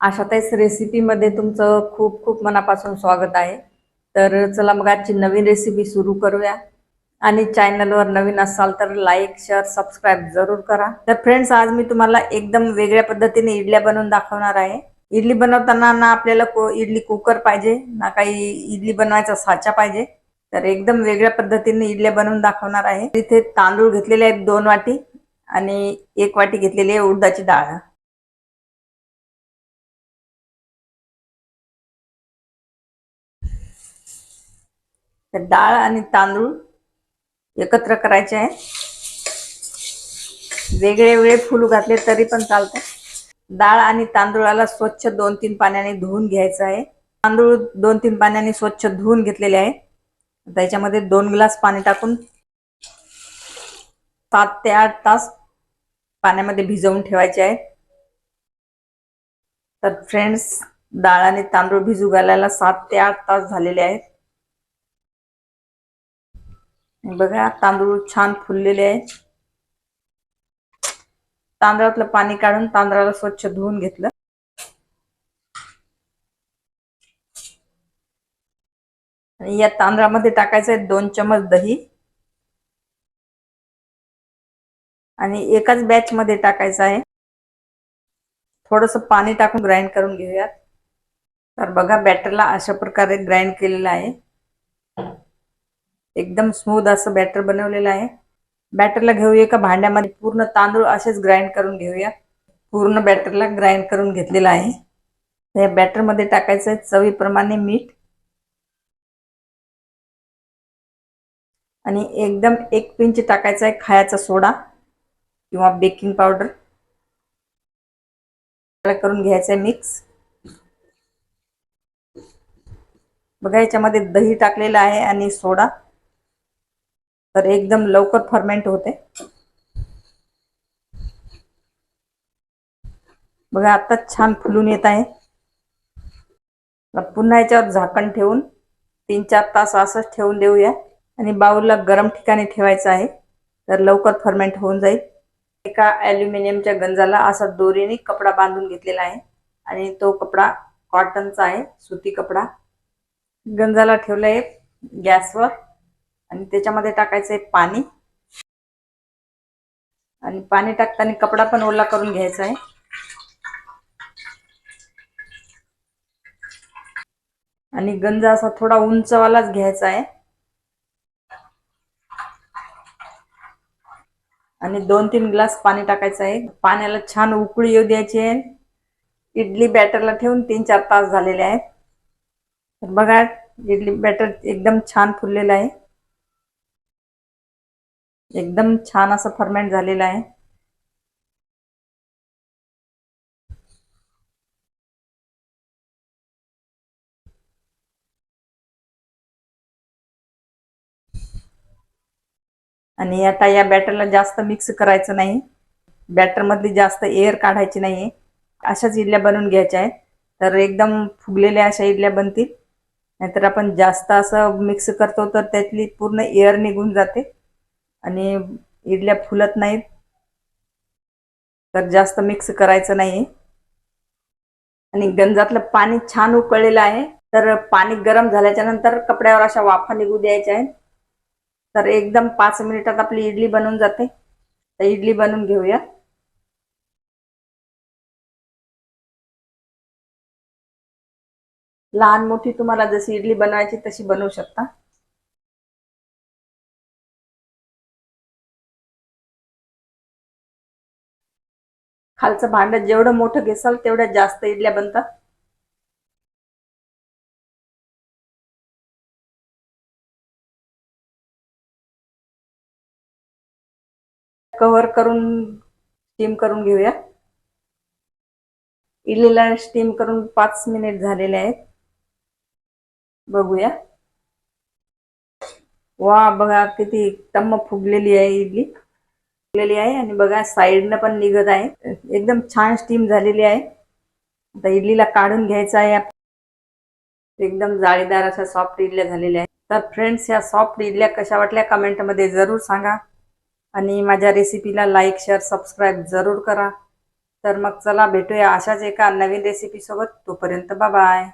आशाताईच रेसिपीमध्ये तुमचं खूप खूप मनापासून स्वागत आहे. तर चला मग आजची नवीन रेसिपी सुरू करूया. आणि चॅनलवर नवीन असाल तर लाईक शेअर सबस्क्राईब जरूर करा. तर फ्रेंड्स आज मी तुम्हाला एकदम वेगळ्या पद्धतीने इडल्या बनवून दाखवणार आहे. इडली बनवताना ना आपल्याला को इडली कुकर पाहिजे ना काही इडली बनवायचा साचा पाहिजे. तर एकदम वेगळ्या पद्धतीने इडल्या बनवून दाखवणार आहे. इथे तांदूळ घेतलेले आहेत दोन वाटी आणि एक वाटी घेतलेली आहे उडदाची डाळ. तर डाळ आणि तांदूळ एकत्र करायचे आहे वेगळे वेगळे फुल घातले तरी पण चालतं डाळ आणि तांदूळाला स्वच्छ दोन तीन पाण्याने धुवून घ्यायचं आहे. तांदूळ दोन तीन पाण्याने स्वच्छ धुवून घेतलेले आहे त्याच्यामध्ये दोन ग्लास पाणी टाकून सात ते आठ तास पाण्यामध्ये भिजवून ठेवायचे आहे तर फ्रेंड्स डाळ आणि तांदूळ भिजू घालायला सात ते आठ तास झालेले आहेत. बघा तांदूळ छान फुललेले आहे तांदळातलं पाणी काढून तांदळाला स्वच्छ धुवून घेतलं. आणि या तांदळामध्ये टाकायचं आहे दोन चमच दही. आणि एकाच बॅच मध्ये टाकायचं आहे. थोडस पाणी टाकून ग्राइंड करून घेऊयात. तर बघा बॅटरला अशा प्रकारे ग्राइंड केलेलं आहे. एकदम स्मूथ असं बॅटर बनवलेलं आहे. बॅटरला घेऊया एका भांड्यामध्ये? पूर्ण तांदूळ असेच ग्राइंड करून घेऊया. पूर्ण बॅटरला ग्राइंड करून घेतलेलं आहे. या बॅटरमध्ये टाकायचं आहे चवीप्रमाणे मीठ. आणि एकदम एक पिंच टाकायचा आहे खायचा सोडा किंवा बेकिंग पावडर करून घ्यायचं आहे मिक्स बघा याच्यामध्ये दही टाकलेलं आहे आणि सोडा. तर एकदम लवकर फर्मेंट होते. बघा आता छान फुलून येत आहे. पुन्हा याच्यावर झाकण ठेवून तीन चार तास असंच ठेवून देऊया. आणि बाऊलला गरम ठिकाणी ठेवायचं आहे. तर लवकर फर्मेंट होऊन जाईल. एका ॲल्युमिनियमच्या गंजाला असा दोरीने कपडा बांधून घेतलेला आहे. आणि तो कपडा कॉटनचा आहे सुती कपडा. गंजाला ठेवलं आहे गॅसवर. आणि त्याच्यामध्ये टाकायचं आहे पाणी. आणि पाणी टाकताना कपडा पण ओला करून घ्यायचा आहे. आणि गंज असा थोडा उंचवालाच घ्यायचा आहे. आणि दोन तीन ग्लास पाणी टाकायचं आहे. पाण्याला छान उकळी येऊ द्यायची आहे. इडली बॅटरला ठेवून तीन चार तास झालेले आहेत. बघा इडली बॅटर एकदम छान फुललेलं आहे. एकदम छान असं फर्मेंट झालेलं आहे. आणि आता या बॅटरला जास्त मिक्स करायचं नाही. बॅटरमधली जास्त एअर काढायची नाही अशाच इडल्या बनवून घ्यायच्या आहेत. तर एकदम फुगलेल्या अशा इडल्या बनतील. नाहीतर आपण जास्त असं मिक्स करतो तर त्यातली पूर्ण एअर निघून जाते. आणि इडल्या फुलत नाहीत. तर जास्त मिक्स करायचं नाही आणि गंजातलं पाणी छान उकळलेलं आहे. तर पाणी गरम झाल्याच्यानंतर कपड्यावर अशा वाफा निघू द्यायच्या आहेत. तर एकदम पाच मिनिटात आपली इडली बनून जाते. तर इडली बनवून घेऊया. लहान मोठी तुम्हाला जशी इडली बनवायची तशी बनवू शकता. खालचं भांड जेवढं मोठं घेसाल तेवढ्या जास्त इडल्या बनतात. कव्हर करून स्टीम करून घेऊया. इडलीला स्टीम करून पाच मिनिट झालेले आहेत. बघूया. वा बघा किती टम्म फुगलेली आहे इडली. फुगलेली आहे आणि बघा साईडनं पण निघत आहे. एकदम छान स्टीम झालेली आहे. आता इडलीला काढून घ्यायचं आहे. एकदम जाळीदार अशा सॉफ्ट इडल्या झालेल्या आहेत. तर फ्रेंड्स या सॉफ्ट इडल्या कशा वाटल्या कमेंटमध्ये जरूर सांगा. आणि माझ्या रेसिपीला लाईक शेअर सबस्क्राईब जरूर करा. तर मग चला भेटूया अशाच एका नवीन रेसिपीसोबत तोपर्यंत बाय